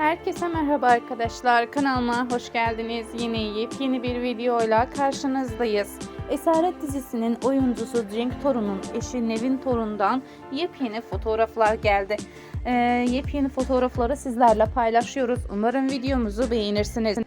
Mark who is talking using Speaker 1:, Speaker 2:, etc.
Speaker 1: Herkese merhaba arkadaşlar. Kanalıma hoş geldiniz. Yine yepyeni bir videoyla karşınızdayız. Esaret dizisinin oyuncusu Cenk Torun'un eşi Nevin Torun'dan yepyeni fotoğraflar geldi. Ee, yepyeni fotoğrafları sizlerle paylaşıyoruz. Umarım videomuzu beğenirsiniz.